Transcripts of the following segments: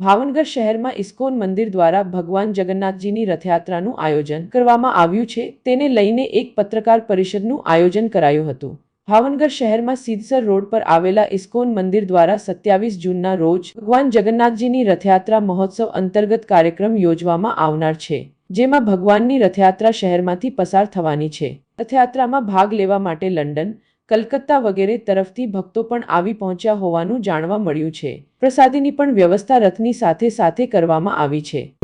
ભાવનગર શહેરમાં ઇસ્કોન મંદિર દ્વારા ભગવાન જગન્નાથજીની રથયાત્રાનું આયોજન કરવામાં આવ્યું છે. તેને લઈને એક પત્રકાર પરિષદનું આયોજન કરાયું હતું. ભાવનગર શહેરમાં સીધસર રોડ પર આવેલા ઇસ્કોન મંદિર દ્વારા સત્યાવીસ જૂનના રોજ ભગવાન જગન્નાથજીની રથયાત્રા મહોત્સવ અંતર્ગત કાર્યક્રમ યોજવામાં આવનાર છે, જેમાં ભગવાનની રથયાત્રા શહેરમાંથી પસાર થવાની છે. રથયાત્રામાં ભાગ લેવા માટે લંડન કલકત્તા વગેરે તરફથી ભક્તો પણ આવી પહોંચ્યા હોવાનું જાણવા મળ્યું છે. પ્રસાદીની પણ વ્યવસ્થા રથની સાથે સાથે કરવામાં આવી છે.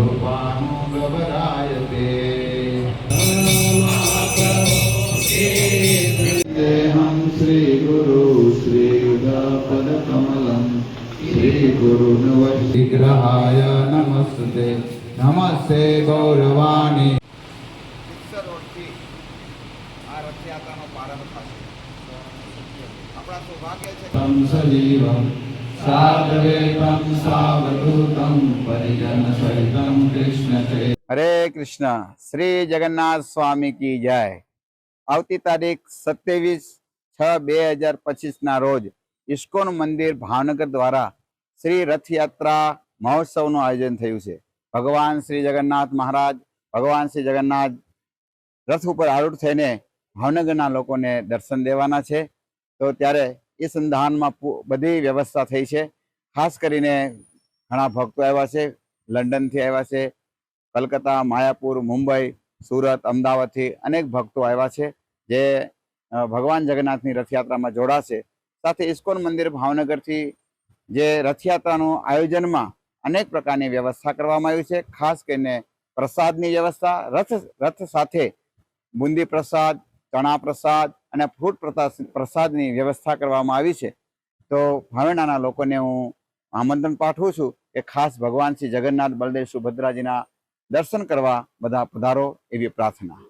ગૌરવાણી. રથયાત્રાનો પ્રારંભ થશે. આપણા સૌભાગ્ય છે કે तं सजीवं साधवेतं सावधूतं परिजनसहितं कृष्णचै હરે કૃષ્ણ શ્રી જગન્નાથ સ્વામી કી જય આવતી તારીખ સત્યાવીસ છ બે હજાર પચીસના રોજ ઇસ્કોન મંદિર ભાવનગર દ્વારા શ્રી રથયાત્રા મહોત્સવનું આયોજન થયું છે ભગવાન શ્રી જગન્નાથ મહારાજ ભગવાન શ્રી જગન્નાથ રથ ઉપર આરૂઢ થઈને ભાવનગરના લોકોને દર્શન દેવાના છે. તો ત્યારે એ સંધાનમાં બધી વ્યવસ્થા થઈ છે. ખાસ કરીને ઘણા ભક્તો આવ્યા છે. લંડનથી આવ્યા છે. કલકત્તા, માયાપુર, મુંબઈ, સુરત, અમદાવાદથી અનેક ભક્તો આવ્યા છે. જે ભગવાન જગન્નાથની રથયાત્રામાં જોડાશે. સાથે ઇસ્કોન મંદિર ભાવનગરથી જે રથયાત્રાનું આયોજનમાં અનેક પ્રકારની વ્યવસ્થા કરવામાં આવી છે. ખાસ કરીને પ્રસાદની વ્યવસ્થા, રથ રથ સાથે બુંદી પ્રસાદ ચણા પ્રસાદ અને ફ્રૂટ પ્રસાદ પ્રસાદની વ્યવસ્થા કરવામાં આવી છે. તો ભાવેણાના લોકોને હું આમંત્રણ પાઠવું છું કે ખાસ ભગવાન શ્રી જગન્નાથ બલદેવ સુભદ્રાજીના દર્શન કરવા બધા પધારો એવી પ્રાર્થના.